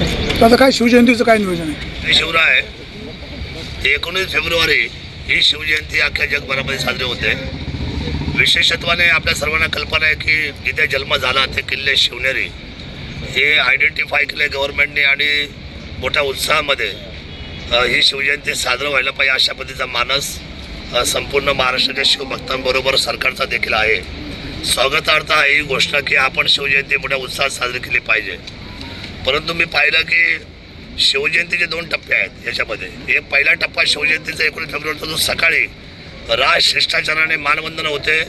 तर आता काय शिवजयंतीचं काय नियोजन आहे? शिवराय एकोणीस फेब्रुवारी ही शिवजयंती अख्ख्या जगभरामध्ये साजरी होते. विशेषत्वाने आपल्या सर्वांना कल्पना आहे की जिथे जन्म झाला ते किल्ले शिवनेरी. हे आयडेंटिफाय केले गव्हर्नमेंटने आणि मोठ्या उत्साहामध्ये अ, ही शिवजयंती साजरं व्हायला पाहिजे अशा पद्धतीचा मानस अ, संपूर्ण महाराष्ट्राच्या शिवभक्तांबरोबर सरकारचा देखील आहे. स्वागतार्थ आहे ही गोष्ट की आपण शिवजयंती मोठ्या उत्साहात साजरी केली पाहिजे. परंतु मी पाहिलं की शिवजयंतीचे दोन टप्पे आहेत याच्यामध्ये. एक पहिला टप्पा शिवजयंतीचा एकोणीस फेब्रुवारीचा जो सकाळी राज शिष्टाचाराने मानवंदन होते.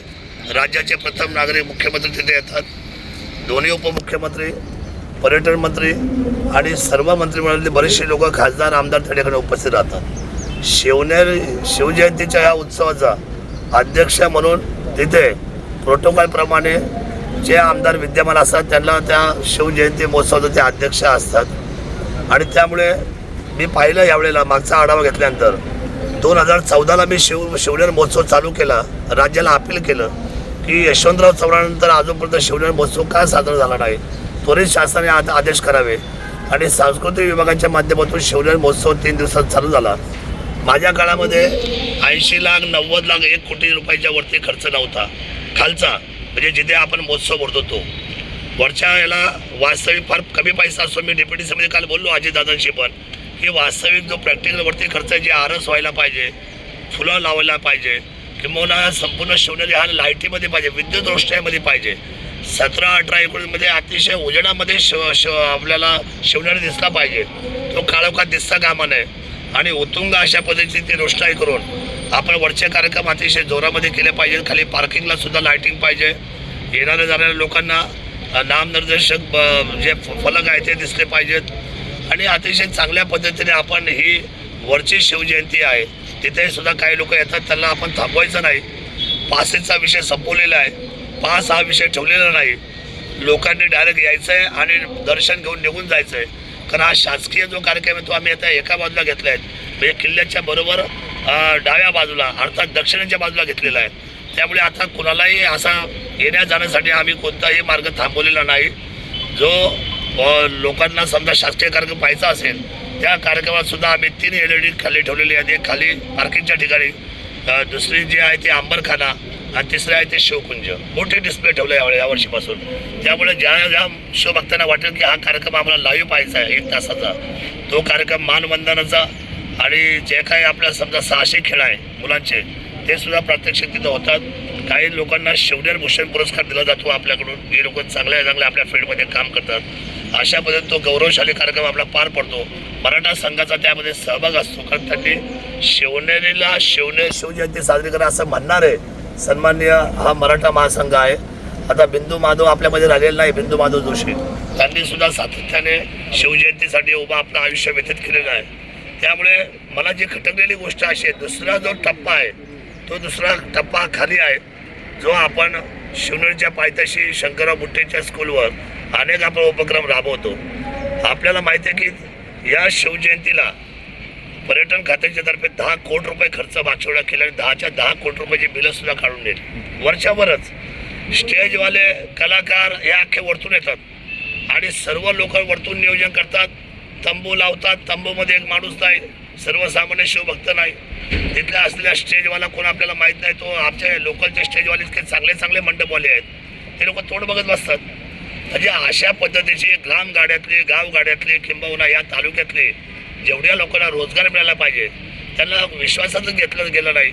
राज्याचे प्रथम नागरिक मुख्यमंत्री तिथे येतात. दोन्ही उपमुख्यमंत्री पर्यटन मंत्री आणि सर्व मंत्रिमंडळातले बरेचसे लोक खासदार आमदार त्या ठिकाणी उपस्थित राहतात. शिवनेर शिवजयंतीच्या या उत्सवाचा अध्यक्ष म्हणून तिथे प्रोटोकॉलप्रमाणे जे आमदार विद्यमान असतात त्यांना त्या शिवजयंती महोत्सवाचे ते अध्यक्ष असतात. आणि त्यामुळे मी पाहिलं यावेळेला मागचा आढावा घेतल्यानंतर दोन हजार चौदाला मी शिव शिवनेर महोत्सव चालू केला राज्याला अपील केलं की यशवंतराव चव्हाणानंतर अजूनपर्यंत शिवनेर महोत्सव का साजरा झाला नाही? त्वरित शासनाने आता आदेश करावे. आणि सांस्कृतिक विभागाच्या माध्यमातून शिवनेर महोत्सव तीन दिवसात चालू झाला. माझ्या काळामध्ये ऐंशी लाख नव्वद लाख एक कोटी रुपयाच्या वरती खर्च नव्हता. खालचा म्हणजे जिथे आपण महोत्सव भरतो तो. वरच्या याला वास्तविक फार कमी पैसा असतो. मी डेप्युटी समिती काल बोललो अजितदादांशी पण. की वास्तविक जो प्रॅक्टिकलवरती खर्च आहे जे आरस व्हायला पाहिजे फुलं लावायला पाहिजे किंवा संपूर्ण शिवनेरी हा लाईटीमध्ये पाहिजे विद्युत रोषणाईमध्ये पाहिजे. सतरा अठरा एकोणीसमध्ये अतिशय उजेडामध्ये शिव शिव आपल्याला शिवनेरी दिसला पाहिजे. तो काळोखात दिसता कामा नये. आणि उत्तुंग अशा पद्धतीची ती रोषणाई करून आपण वरचे कार्यक्रम अतिशय जोरामध्ये केले पाहिजे. खाली पार्किंगला सुद्धा लाईटिंग पाहिजे. येणाऱ्या जाणाऱ्या लोकांना नामनिर्देशक जे फ- फलक आहे ते दिसले पाहिजेत. आणि अतिशय चांगल्या पद्धतीने आपण ही वरची शिवजयंती आहे. तिथे सुद्धा काही लोक येतात. त्यांना आपण थांबवायचं नाही. पासेसचा विषय संपवलेला आहे. पास हा विषय ठेवलेला नाही. लोकांनी डायरेक्ट यायचं आहे आणि दर्शन घेऊन निघून जायचं आहे कारण हा शासकीय जो कार्यक्रम आहे तो आम्ही आता एका बाजूला घेतला आहे म्हणजे किल्ल्याच्या बरोबर डाव्या बाजूला अर्थात दक्षिणेच्या बाजूला घेतलेला आहे. त्यामुळे आता कुणालाही असा येण्या जाण्यासाठी आम्ही कोणताही मार्ग थांबवलेला नाही. जो लोकांना समजा शासकीय कार्यक्रम पाहायचा असेल त्या कार्यक्रमात सुद्धा आम्ही तीन एल ई डी खाली ठेवलेली आहेत. एक खाली पार्किंगच्या ठिकाणी दुसरी जी आहे ती आंबरखाना. आणि तिसरं आहे ते शिवकुंज. मोठे डिस्प्ले ठेवलं यावेळी यावर्षीपासून. त्यामुळे ज्या ज्या शिवभक्तांना वाटेल की हा कार्यक्रम आम्हाला लाईव्ह पाहायचा आहे एक तासाचा. तो कार्यक्रम मानवंदनाचा आणि जे काही आपल्या समजा सहाशे खेळ आहे मुलांचे ते सुद्धा प्रात्यक्षिक तिथं होतात. काही लोकांना शिवनेर भूषण पुरस्कार दिला जातो आपल्याकडून. हे लोक चांगल्या चांगल्या आपल्या फील्डमध्ये काम करतात. अशा पद्धतीने तो गौरवशाली कार्यक्रम आपला पार पडतो. मराठा संघाचा त्यामध्ये सहभाग असतो. कारण त्यांनी शिवनेरीला शिवने शिवजयंती साजरी करा असं म्हणणार आहे. सन्माननीय हा मराठा महासंघ आहे. आता बिंदू माधव आपल्यामध्ये राहिलेला नाही बिंदू माधव जोशी. त्यांनी सुद्धा सातत्याने शिवजयंतीसाठी उभा आपलं आयुष्य व्यतीत केलेलं आहे. त्यामुळे मला जी खटकलेली गोष्ट अशी आहे दुसरा जो टप्पा आहे तो दुसरा टप्पा खाली आहे जो आपण शिवनेरच्या पायथ्याशी शंकरराव बुट्टेच्या स्कूलवर अनेक आपण उपक्रम राबवतो. आपल्याला माहिती आहे की या शिवजयंतीला पर्यटन खात्याच्या तर्फे दहा कोटी रुपये खर्च मागच्या केला आणि दहाच्या दहा कोटी रुपयाचे बिलं सुद्धा काढून दिली वरच्यावरच स्टेजवाले कलाकार हे अख्खे वरतून येतात. आणि सर्व लोक वरतून नियोजन करतात. तंबू लावतात. तंबूमध्ये एक माणूस नाही. सर्वसामान्य शिवभक्त नाही. तिथल्या असलेल्या स्टेजवाला कोण आपल्याला माहीत नाही. तो आमच्या लोकलच्या स्टेजवाले इतके चांगले चांगले मंडपवाले आहेत. ते लोक तोंड बघत बसतात. म्हणजे अशा पद्धतीची ग्राम गाड्यातले गाव किंबहुना या तालुक्यातले जेवढ्या लोकांना रोजगार मिळाला पाहिजे त्यांना विश्वासातच घेतलं गेलं नाही.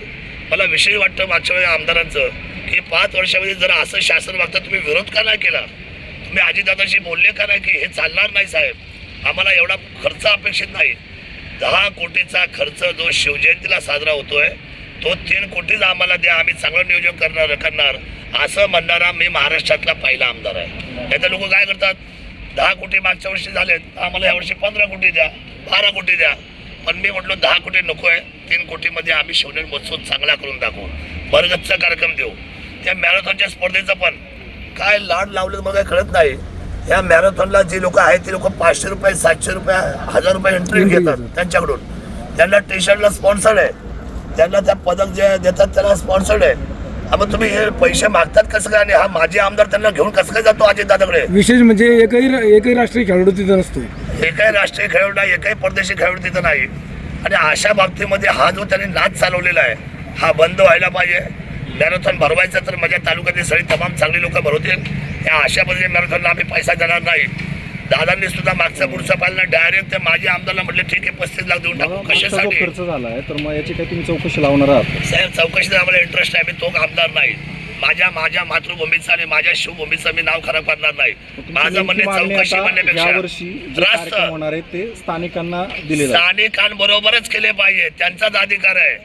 मला विशेष वाटतं मागच्या वेळी आमदारांचं की पाच वर्षामध्ये जर असं शासन वागता तुम्ही विरोध का नाही केला? तुम्ही अजितदादाशी बोलले का नाही की हे चालणार नाही साहेब? आम्हाला एवढा खर्च अपेक्षित नाही. दहा कोटीचा खर्च जो शिवजयंतीला साजरा होतोय तो तीन कोटीच आम्हाला द्या आम्ही चांगलं नियोजन करणार करणार असं म्हणणारा मी महाराष्ट्रातला पहिला आमदार आहे. याचा लोक काय करतात? दहा कोटी मागच्या वर्षी झालेत. आम्हाला यावर्षी पंधरा कोटी द्या बारा कोटी द्या. पण मी म्हटलो दहा कोटी नको आहे. तीन कोटीमध्ये आम्ही शिवनेर महोत्सव चांगला करून दाखवू. बरगतचा कार्यक्रम देऊ. त्या मॅरेथॉनच्या स्पर्धेचं पण. काय लाड लावले मला कळत नाही. या मॅरेथॉनला जी लोक आहेत ती लोक पाचशे रुपये सातशे रुपये हजार रुपये एंट्री घेतात त्यांच्याकडून. त्यांना टी शर्टला स्पॉन्सर्ड आहे. त्यांना त्या पदक जे देतात त्याला स्पॉन्सर्ड आहे. मग तुम्ही हे पैसे मागतात कसं काय? आणि हा माझे आमदार त्यांना घेऊन कसं काय जातो अजित दादाकडे? विशेष म्हणजे एकही एकही राष्ट्रीय खेळाडू तिथं नसतो. एकही राष्ट्रीय खेळाडू नाही एकही परदेशी खेळाडू तिथं नाही. आणि अशा बाबतीमध्ये हा जो त्यांनी नाच चालवलेला आहे हा बंद व्हायला पाहिजे. मॅरेथॉन भरवायचं तर माझ्या तालुक्यातील सगळी तमाम चांगली लोक भरवतील. या अशा पद्धतीने मॅरेथॉनला आम्ही पैसा देणार नाही. दादांनी सुद्धा मागचा पुढचा पाहिलं डायरेक्ट ते माझे आमदारला म्हटले ठीक आहे पस्तीस लाख देऊन टाकू जो कशासाठी? खर्च झालाय तर मग याची काही तुम्ही चौकशी लावणार आहात? साहेब चौकशीचा आम्हाला इंटरेस्ट आहे मी तो आमदार नाही. माझ्या माझ्या मातृभूमीचं आणि माझ्या शिवभूमीचं मी नाव खराब करणार नाही. माझं म्हणणे चौकशी म्हणण्यापेक्षा आहे. स्थानिकांबरोबरच केले पाहिजे त्यांचाच अधिकार आहे.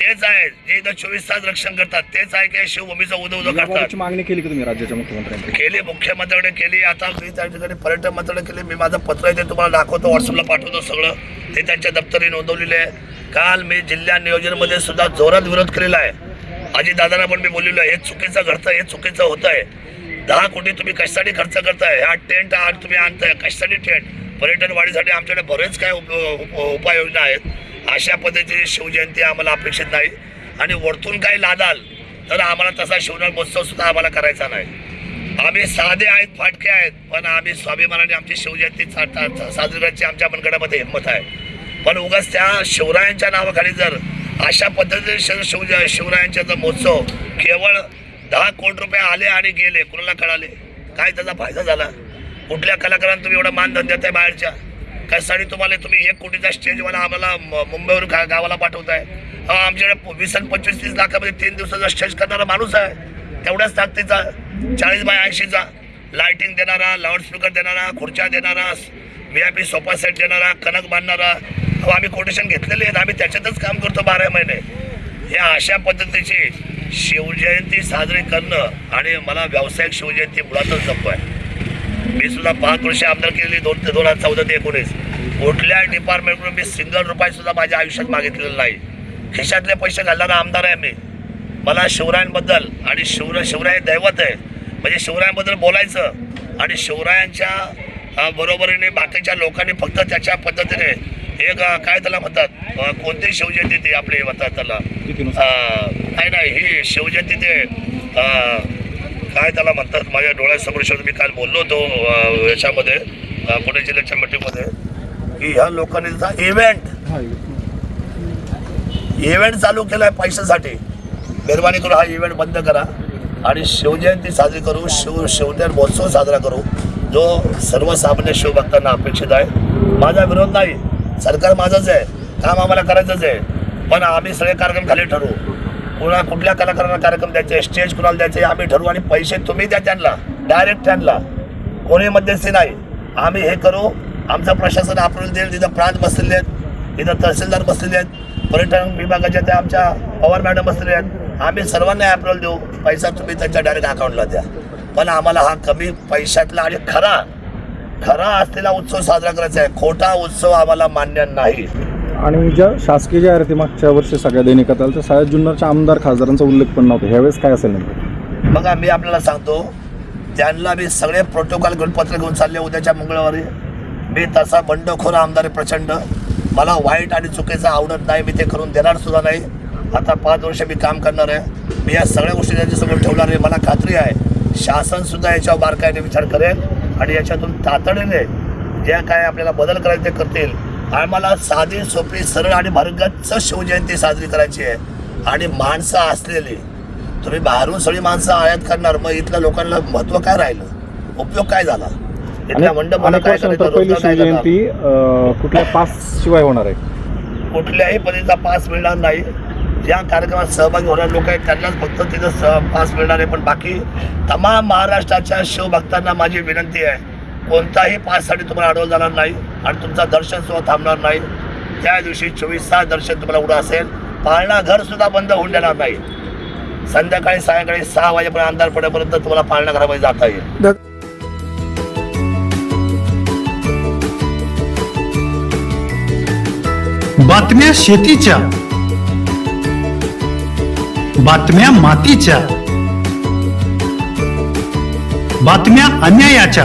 तेच आहे. जे इथं चोवीस तास रक्षण करतात तेच आहे की शिवभूमीचं उदो उदो करतात याबाबतची मागणी केली की तुम्ही राज्याच्या मुख्यमंत्र्यांकडे? केली मुख्यमंत्र्याकडे केली. आता मी त्या ठिकाणी पर्यटन मंत्र्याकडे केली. मी माझं पत्र आहे ते तुम्हाला दाखवतो व्हॉट्सअपला पाठवतो सगळं. ते त्यांच्या दप्तरी नोंदवलेले आहे. काल मी जिल्हा नियोजनमध्ये सुद्धा जोरात विरोध केलेला आहे. अजितदादांना पण मी बोललेलो आहे हे चुकीचं घडतं हे चुकीचं होत आहे दहा कोटी तुम्ही कशासाठी खर्च करताय? हा टेंट हा तुम्ही आणताय कशासाठी टेंट पर्यटन वाढीसाठी आमच्याकडे बरेच काय उप- उप- उपाययोजना आहेत. अशा पद्धतीची शिवजयंती आम्हाला अपेक्षित नाही. आणि वरतून काही लादाल तर आम्हाला तसा शिवराज महोत्सव सुद्धा आम्हाला करायचा नाही. आम्ही साधे आहेत फाटके आहेत पण आम्ही स्वाभिमानाने आमची शिवजयंती साजरी करायची आमच्या मनगडामध्ये हिंमत आहे. पण उगाच त्या शिवरायांच्या नावाखाली जर अशा पद्धतीने शिव शिवरायांचा जर महोत्सव केवळ दहा कोटी रुपये आले आणि गेले कुणाला कळाले? काय त्याचा फायदा झाला? कुठल्या कलाकारांना तुम्ही एवढा मानधन आहे बाहेरच्या? कशासाठी तुम्हाला तुम्ही एक कोटीचा स्टेजवाला आम्हाला मुंबईवरून गा- गावाला पाठवताय. हा आमच्याकडे वीस आणि पंचवीस तीस लाखामध्ये तीन दिवसाचा स्टेज करणारा माणूस आहे. तेवढ्याच ताकदीचा चाळीस बाय ऐंशीचा. लायटिंग देणारा लाऊडस्पीकर देणारा खुर्च्या देणारा V I P sofa set देणारा कणक बांधणारा. अहो आम्ही कोटेशन घेतलेले आहेत. आम्ही त्याच्यातच काम करतो बारा महिने. या अशा पद्धतीची शिवजयंती साजरी करणं आणि मला व्यावसायिक शिवजयंती मुळातच नको आहे मी सुद्धा पाच वर्ष आमदार केलेली दोन ते दोन हजार चौदा ते एकोणीस. कुठल्या डिपार्टमेंटकडून मी सिंगल रुपये सुद्धा माझ्या आयुष्यात मागितलेलं नाही. खिशातले पैसे घालणारा आमदार आहे मी. मला शिवरायांबद्दल आणि शिवरा शिवराय दैवत आहे. म्हणजे शिवरायांबद्दल बोलायचं आणि शिवरायांच्या बरोबरीने बाकीच्या लोकांनी फक्त त्याच्या पद्धतीने एक काय त्याला म्हणतात कोणती शिवजयंती ती आपली म्हणतात त्याला. तिथीनुसार नाही नाही ही शिवजयंती ते काय त्याला म्हणतात माझ्या डोळ्यासमोर शब्द मी काल बोललो होतो याच्यामध्ये पुणे जिल्ह्याच्या मिटिंगमध्ये की ह्या लोकांनी इव्हेंट इव्हेंट चालू केलाय पैशासाठी. मेहरबानी करून हा इव्हेंट बंद करा आणि शिवजयंती साजरी करू शिव शिवजयन महोत्सव साजरा करू जो सर्वसामान्य शिवभक्तांना अपेक्षित आहे. माझा विरोध नाही. सरकार माझंच आहे. काम आम्हाला करायचंच आहे. पण आम्ही सगळे कार्यक्रम खाली ठरवू. कुणा कुठल्या कलाकारांना कार्यक्रम द्यायचे स्टेज कुणाला द्यायचे आम्ही ठरवू आणि पैसे तुम्ही द्या त्यांना. डायरेक्ट त्यांना. कोणी मध्यस्थी नाही. आम्ही हे करू. आमचं प्रशासन अप्रूव्हल देईल. तिथं प्रांत बसलेले आहेत इथं तहसीलदार बसलेले आहेत पर्यटन विभागाच्या त्या आमच्या पवार मॅडम बसलेले आहेत. आम्ही सर्वांना अप्रूव्हल देऊ. पैसा तुम्ही त्यांच्या डायरेक्ट अकाउंटला द्या. पण आम्हाला हा कमी पैशातला आणि खरा खरा असलेला उत्सव साजरा करायचा आहे. खोटा उत्सव आम्हाला मान्य नाही. आणि ज्या शासकीय जाहिराती मागच्या वर्षी सगळ्या दैनिकात आल्या त्या सगळ्या जुन्नरच्या आमदार खासदारांचा उल्लेख पण नव्हता. ह्यावेळेस काय असेल नेमकं? बघा मी आपल्याला सांगतो त्यांना मी सगळे प्रोटोकॉल घेऊन पत्र घेऊन चालले उद्याच्या मंगळवारी. मी तसा बंडखोर आमदार आहे प्रचंड. मला वाईट आणि चुकीचं आवडत नाही मी ते करून देणार सुद्धा नाही. आता पाच वर्ष मी काम करणार आहे. मी या सगळ्या गोष्टी त्यांच्यासमोर ठेवणार आहे. मला खात्री आहे शासन सुद्धा याच्यावर बारकाईने विचार करेल आणि याच्यातून तातडीने ज्या काय आपल्याला बदल करायचे ते करतील. आम्हाला साधी सोपी सरळ आणि भरगच्च शिवजयंती साजरी करायची आहे. आणि माणसं असलेली तुम्ही बाहेरून सगळी माणसं आयात करणार मग इथल्या लोकांना महत्त्व काय राहिलं? उपयोग काय झाला? इथल्या मंडपाला काय? शिवजयंती कुठल्या पास शिवाय होणार आहे? कुठल्याही पद्धतीचा पास मिळणार नाही. ज्या कार्यक्रमात सहभागी होणारे लोक आहेत त्यांनाच फक्त तिथं पास मिळणार आहे. पण बाकी तमाम महाराष्ट्राच्या शिवभक्तांना माझी विनंती आहे कोणताही पाससाठी तुम्हाला अडवलं जाणार नाही आणि तुमचं दर्शन सुद्धा थांबणार नाही. त्या दिवशी चोवीस तास दर्शन तुम्हाला उडं असेल. पाळणा घर सुद्धा बंद होऊन देणार नाही. संध्याकाळी सायंकाळी सहा वाजेपर्यंत अंधार पडेपर्यंत तुम्हाला पाळणा घरामध्ये जाता येईल. बातम्या शेतीच्या. बातम्या मातीच्या. बातम्या अन्यायाच्या.